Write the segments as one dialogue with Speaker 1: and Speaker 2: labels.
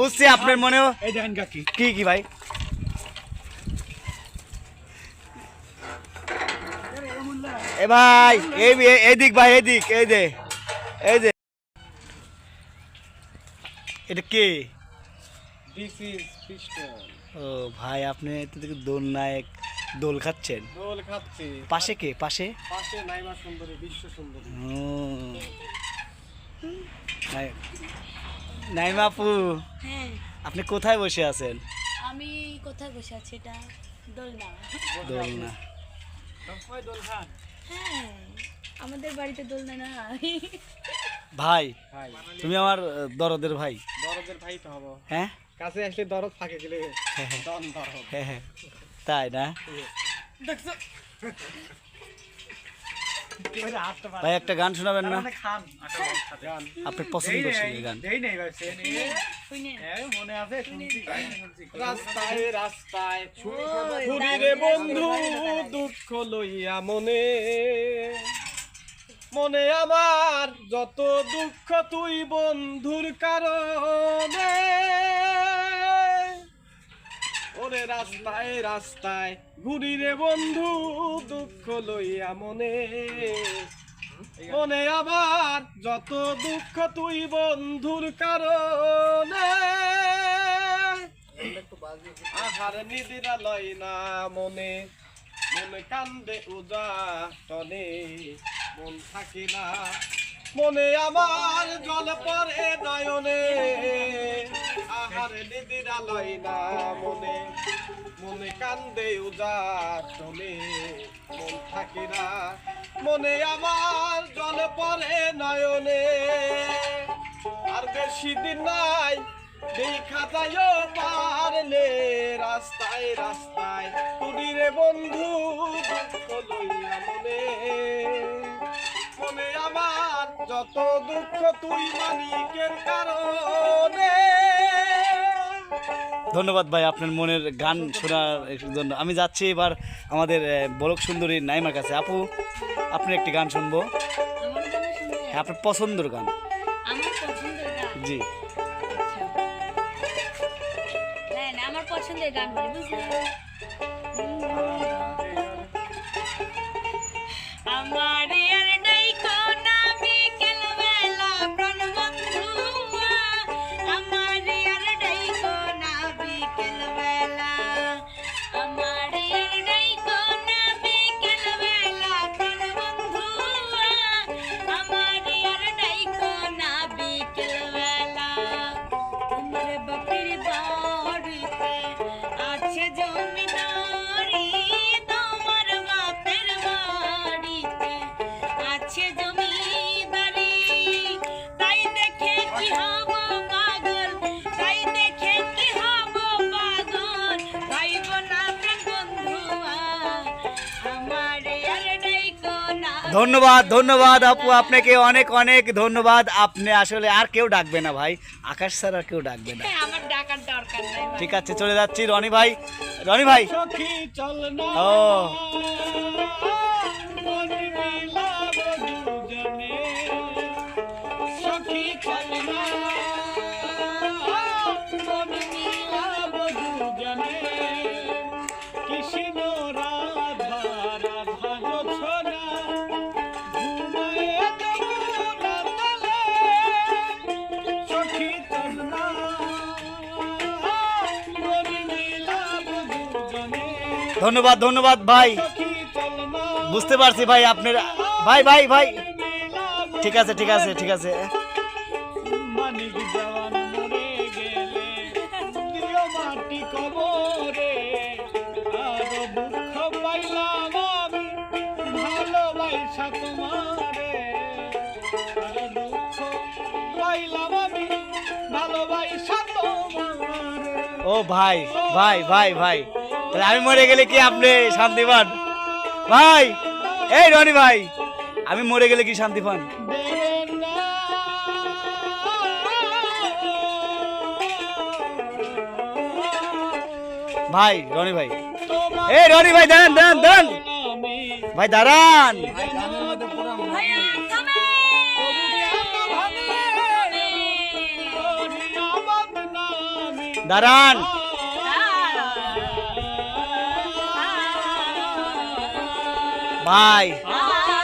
Speaker 1: বুঝছি আপনার মনেও
Speaker 2: এই দেখেন কাকি।
Speaker 1: কি কি ভাই? এ ভাই এই দিক ভাই এই দিক এই যে এই যে এটা কে?
Speaker 2: দিস ইজ পিস্টল
Speaker 1: ও ভাই আপনি তো দেখি দোল নায়ক দোল খাচ্ছেন।
Speaker 2: দোল খাচ্ছি।
Speaker 1: পাশে কে? পাশে?
Speaker 2: পাশে নাইমা সুন্দরী বিশ্ব সুন্দরী।
Speaker 1: ও। নাইমা আপু
Speaker 3: হ্যাঁ।
Speaker 1: আপনি কোথায় বসে আছেন?
Speaker 3: আমি কোথায় বসে আছি? এটা দোলনা।
Speaker 1: দোলনা।
Speaker 2: সবসময় দোল খান
Speaker 3: হ্যাঁ আমাদের বাড়িতে দোলনা না।
Speaker 1: ভাই
Speaker 2: ভাই।
Speaker 1: তুমি আমার দরদের ভাই।
Speaker 2: দরদের ভাই তো হব।
Speaker 1: হ্যাঁ?
Speaker 2: কাছে আসলে দরদ ফাঁকে গেলে দন দরদ।
Speaker 1: হ্যাঁ, হ্যাঁ। তাই না?
Speaker 2: দেখছ।
Speaker 1: ভাই একটা গান শোনাবেন না।
Speaker 2: মানে খান গান। হ্যাঁ মনে রাস্তায় রাস্তায় রে বন্ধু দুঃখ লইয়া মনে। মনে আমার যত দুঃখ তুই বন্ধুর কারণে। ওরে রাস্তায় রাস্তায় ঘুরি রে বন্ধু, দুঃখ লইয়া মনে। মনে আবার যত দুঃখ তুই বন্ধুর কারণে। আহার নিদিরা লয় না মনে মনে কান্দে উজা টনে। মন থাকে না, মনে আমার জল পরে নয়নে। আহার নিদিরা লয় না মনে মনে কান্দে উজা টনে মন থাকে মনে আমার জল পরে নয়নে। আর বেশি দিন নাই, দেখা যায় পারলে, রাস্তায় রাস্তায় কুড়িরে বন্ধু দুঃখ মনে। মনে আমার যত দুঃখ তুই মালিকের কারণে
Speaker 1: ধন্যবাদ ভাই আপনার মনের গান শোনার জন্য। আমি যাচ্ছি এবার আমাদের বলক সুন্দরী নাইমার কাছে। আপু আপনি একটি গান শুনব। হ্যাঁ আপনার পছন্দর গান। জি।
Speaker 3: আচ্ছা। আমার পছন্দের গান
Speaker 1: ধন্যবাদ ধন্যবাদ আপু আপনাকে অনেক অনেক ধন্যবাদ। আপনি আসলে আর কেউ ডাকবে না ভাই আকাশ স্যার আর কেউ ডাকবে না।
Speaker 3: আমার ডাকার দরকার নাই
Speaker 1: ঠিক আছে চলে যাচ্ছি রনি ভাই। রনি ভাই।
Speaker 2: সখী চল না
Speaker 1: ও। ধন্যবাদ ধন্যবাদ, ভাই। বুঝতে পারছি ভাই আপনার ভাই ভাই ভাই। ঠিক আছে ঠিক আছে ঠিক আছে। ও ভাই ভাই ভাই। ভাই তাহলে আমি মরে গেলে কি আপনি শান্তি পান? ভাই, এই রনি ভাই, আমি মরে গেলে কি শান্তি পান? ভাই, রনি ভাই, এই রনি ভাই, দাঁড়ান দাঁড়ান দাঁড়ান। ভাই, দাঁড়ান। দাঁড়ান। ভাই
Speaker 2: বন্ধুরে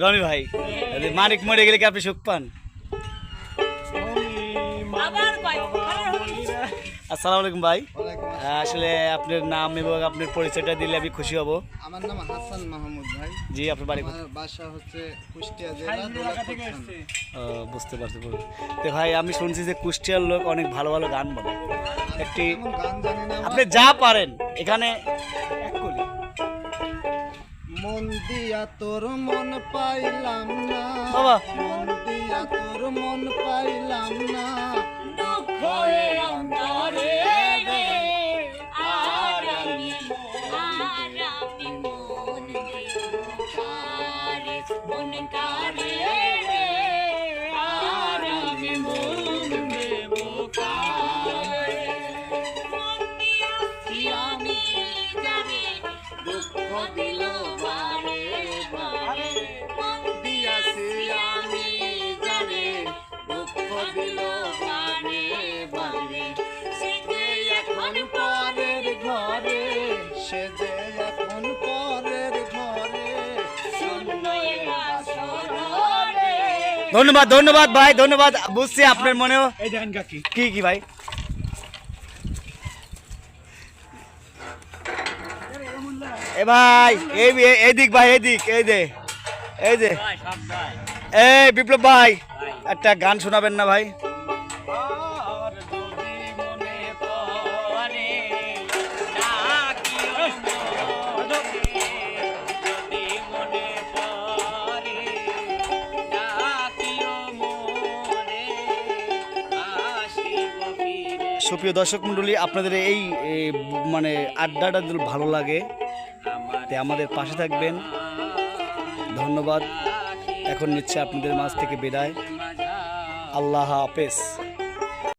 Speaker 1: রনি ভাই মানিক মরে গেলে কি আপনি সুখ পান? আসসালামু আলাইকুম ভাই। আসলে আপনার নাম এবং আপনার পরিচয়টা দিলে আমি খুশি হব।
Speaker 4: আমার নাম হাসান মাহমুদ ভাই।
Speaker 1: জি আপনার বাড়ি
Speaker 4: বাসা হচ্ছে কুষ্টিয়া জেলা
Speaker 1: ও, বুঝতে পারছি তো ভাই আমি শুনছি যে কুষ্টিয়ার লোক অনেক ভালো ভালো গান বলে। একটি আপনি যা পারেন এখানে।
Speaker 4: মন দিয়া তোর মন পাইলাম না। মন দিয়া তোর মন পাইলাম না
Speaker 3: দুঃখে অন্তরে সে যে এখন
Speaker 4: পরের ঘরে।
Speaker 3: শূন্য এ বাসর রে।
Speaker 1: ধন্যবাদ ধন্যবাদ ভাই ধন্যবাদ। বুঝছি আপনার মনেও।
Speaker 2: এই দেখেন কাকি।
Speaker 1: কি কি ভাই? এ ভাই এই এই ভাই এই দিক এই যে এই যে এই বিপ্লব ভাই একটা গান শোনাবেন না ভাই। সুপ্রিয় দর্শক মণ্ডলী, আপনাদের এই মানে আড্ডাটা যদি ভালো লাগে, তে আমাদের পাশে থাকবেন। ধন্যবাদ। এখন নিচ্ছে আপনাদের মাছ থেকে বিদায়। আল্লাহ হাফেজ।